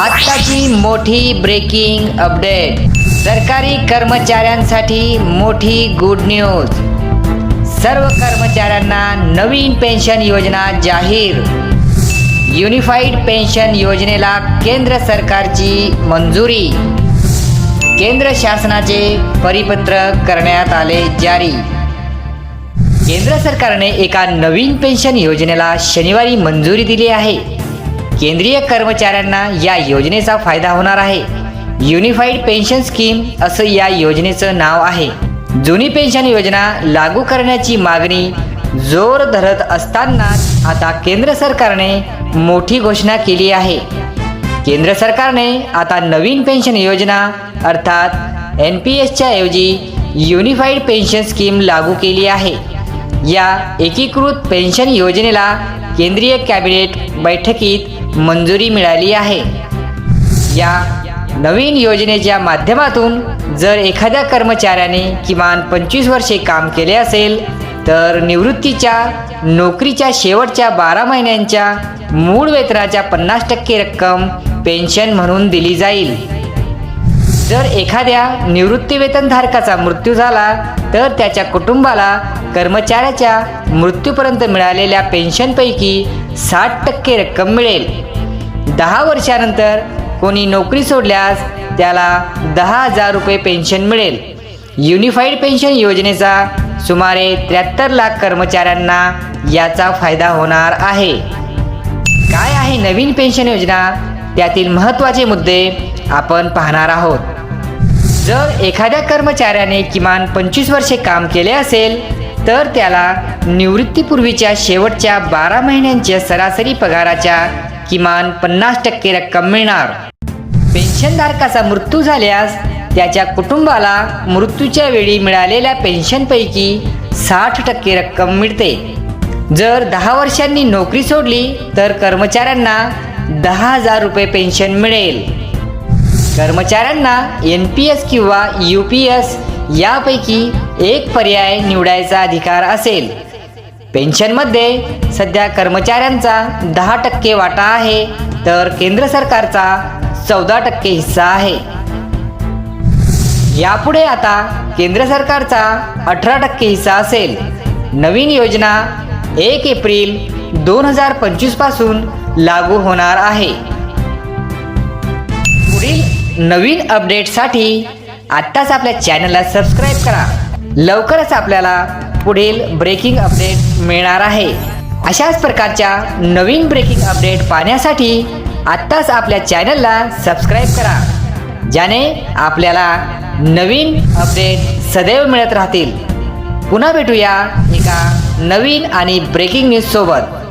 आत्ताची मोठी breaking update सरकारी कर्मचाऱ्यांसाठी मोठी गुड न्यूज सर्व कर्मचाऱ्यांना नवीन पेन्शन योजना जाहीर. युनिफाईड पेन्शन योजनेला केंद्र सरकारची मंजुरी. केंद्र शासनाचे परिपत्रक करण्यात आले जारी. केंद्र सरकारने एका नवीन पेन्शन योजनेला शनिवारी मंजुरी दिली आहे. केंद्रीय कर्मचाऱ्यांना या योजनेचा फायदा होणार आहे. युनिफाईड पेन्शन स्कीम असं या योजनेचं नाव आहे. जुनी पेन्शन योजना लागू करण्याची मागणी जोर धरत असताना आता केंद्र सरकारने मोठी घोषणा केली आहे. केंद्र सरकारने आता नवीन पेन्शन योजना अर्थात एन पी एसच्या ऐवजी युनिफाईड पेन्शन स्कीम लागू केली आहे. या एकीकृत पेन्शन योजनेला केंद्रीय कॅबिनेट बैठकीत मंजुरी मिळाली आहे. या नवीन योजनेच्या माध्यमातून जर एखाद्या कर्मचाऱ्याने किमान पंचवीस वर्षे काम केले असेल तर निवृत्तीच्या नोकरीच्या शेवटच्या बारा महिन्यांच्या मूळ वेतनाच्या पन्नास टक्के रक्कम पेन्शन म्हणून दिली जाईल. जर एखाद्या निवृत्तीवेतनधारकाचा मृत्यू झाला तर त्याच्या कुटुंबाला कर्मचाऱ्याच्या मृत्यूपर्यंत मिळालेल्या पेन्शनपैकी साठ टक्के रक्कम मिळेल. दहा वर्षानंतर कोणी नोकरी सोडल्यास त्याला दहा हजार रुपये पेन्शन मिळेल. युनिफाईड पेन्शन योजनेचा सुमारे त्र्याहत्तर लाख कर्मचाऱ्यांना याचा फायदा होणार आहे. काय आहे नवीन पेन्शन योजना? त्यातील महत्त्वाचे मुद्दे आपण पाहणार आहोत. जर एखाद्या कर्मचाऱ्याने किमान पंचवीस वर्षे काम केले असेल तर त्याला निवृत्तीपूर्वीच्या शेवटच्या बारा महिन्यांच्या सरासरी पगाराच्या किमान पन्नास टक्के रक्कम मिळणार. पेन्शनधारकाचा मृत्यू झाल्यास त्याच्या कुटुंबाला मृत्यूच्या वेळी मिळालेल्या पेन्शनपैकी साठ टक्के रक्कम मिळते. जर दहा वर्षांनी नोकरी सोडली तर कर्मचाऱ्यांना दहा हजार रुपये पेन्शन मिळेल. कर्मचाऱ्यांना एन पी एस किंवा यू पी एस यापैकी एक पर्याय निवडायचा अधिकार असेल. पेन्शनमध्ये सध्या कर्मचाऱ्यांचा दहा टक्के वाटा आहे तर केंद्र सरकारचा चौदा टक्के हिस्सा आहे. यापुढे आता केंद्र सरकारचा अठरा टक्के हिस्सा असेल. नवीन योजना एक एप्रिल दोन हजार पंचवीसपासून लागू होणार आहे. पुढील नवीन अपडेटसाठी आत्ताच आपल्या चॅनलला सबस्क्राईब करा. लवकरच आपल्याला पुढील ब्रेकिंग अपडेट मिळणार आहे. अशाच प्रकारच्या नवीन ब्रेकिंग अपडेट पाहण्यासाठी आत्ताच आपल्या चॅनलला सबस्क्राईब करा. ज्याने आपल्याला नवीन अपडेट सदैव मिळत राहतील. पुन्हा भेटूया एका नवीन आणि ब्रेकिंग न्यूज सोबत